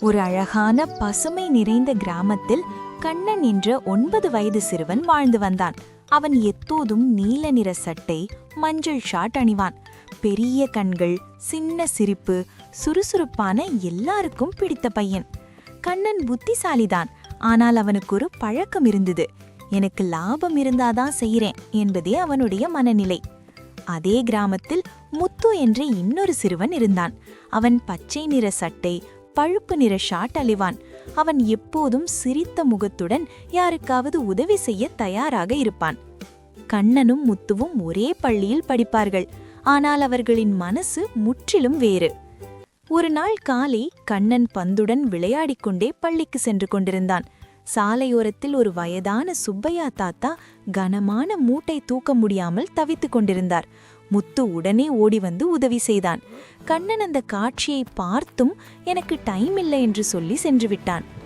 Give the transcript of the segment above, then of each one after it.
ஒரு அழகான பசுமை நிறைந்த கிராமத்தில் கண்ணன் என்ற ஒன்பது வயது சிறுவன் வாழ்ந்து வந்தான். அவன் எப்போதும் நீல நிற சட்டை மஞ்சள் ஷாட் அணிவான். பெரிய கண்கள் சின்ன சிரிப்பு சுறுசுறுப்பான எல்லாருக்கும் பிடித்த பையன். கண்ணன் புத்திசாலிதான் ஆனால் அவனுக்கு ஒரு பழக்கம் இருந்தது. எனக்கு லாபம் இருந்தாதான் செய்கிறேன் என்பதே அவனுடைய மனநிலை. அதே கிராமத்தில் முத்து என்ற இன்னொரு சிறுவன் இருந்தான். அவன் பச்சை நிற சட்டை பழுப்பு நிற ஷாட் அழிவான். அவன் எப்போதும் சிரித்த முகத்துடன் யாருக்காவது உதவி செய்ய தயாராக இருப்பான். கண்ணனும் முத்துவும் ஒரே பள்ளியில் படிப்பார்கள். ஆனால் அவர்களின் மனசு முற்றிலும் வேறு. ஒரு நாள் காலை கண்ணன் பந்துடன் விளையாடிக் கொண்டே பள்ளிக்கு சென்று கொண்டிருந்தான். சாலையோரத்தில் ஒரு வயதான சுப்பையா தாத்தா கனமான மூட்டை தூக்க முடியாமல் தவித்துக் கொண்டிருந்தார். முத்து உடனே ஓடி வந்து உதவி செய்தான். கண்ணன் அந்த காட்சியை பார்த்தும் எனக்கு டைம் இல்லை என்று சொல்லி சென்று விட்டான்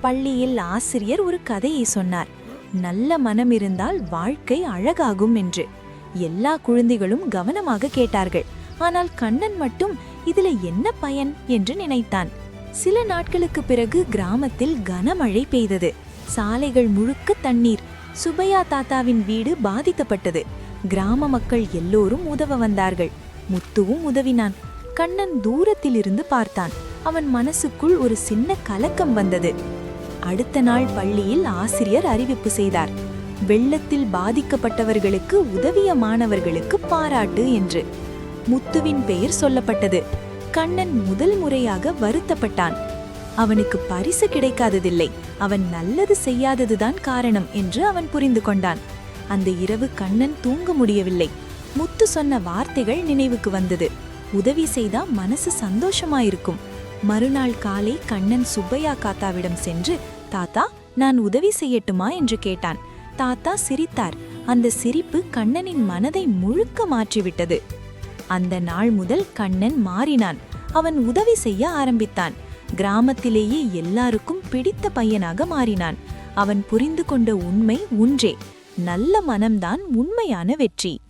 பள்ளியில் ஆசிரியர் ஒரு கதையை சொன்னார். நல்ல மனம் இருந்தால் வாழ்க்கை அழகாகும் என்று. எல்லா குழந்தைகளும் கவனமாக கேட்டார்கள். ஆனால் கண்ணன் மட்டும் இதுல என்ன பயன்? என்று நினைத்தான். சில நாட்களுக்கு பிறகு கிராமத்தில் கனமழை பெய்தது. சாலைகள் முழுக்க தண்ணீர். சுபையா தாத்தாவின் வீடு பாதிக்கப்பட்டது. கிராம மக்கள் எல்லோரும் உதவ வந்தார்கள். முத்துவும் உதவினான். கண்ணன் தூரத்திலிருந்து பார்த்தான். அவன் மனசுக்குள் ஒரு சின்ன கலக்கம் வந்தது. அடுத்த நாள் பள்ளியில் ஆசிரியர் அறிவிப்பு செய்தார். வெள்ளத்தில் பாதிக்கப்பட்டவர்களுக்கு உதவிய மாணவர்களுக்கு பாராட்டு என்று. முத்துவின் பெயர் சொல்லப்பட்டது. கண்ணன் முதல் முறையாக வருத்தப்பட்டான். அவனுக்கு பரிசு கிடைக்காததில்லை. அவன் நல்லது செய்யாததுதான் காரணம் என்று அவன் புரிந்து கொண்டான். அந்த இரவு கண்ணன் தூங்க முடியவில்லை. முத்து சொன்ன வார்த்தைகள் நினைவுக்கு வந்தது. உதவி செய்தா மனசு சந்தோஷமாயிருக்கும். மறுநாள் காலை கண்ணன் சுப்பையா காத்தாவிடம் சென்று தாத்தா நான் உதவி செய்யட்டுமா? என்று கேட்டான். தாத்தா சிரித்தார். அந்த சிரிப்பு கண்ணனின் மனதை முழுக்க மாற்றிவிட்டது. அந்த நாள் முதல் கண்ணன் மாறினான். அவன் உதவி செய்ய ஆரம்பித்தான். கிராமத்திலேயே எல்லாருக்கும் பிடித்த பையனாக மாறினான். அவன் புரிந்து கொண்ட உண்மை ஒன்றே. நல்ல மனம்தான் உண்மையான வெற்றி.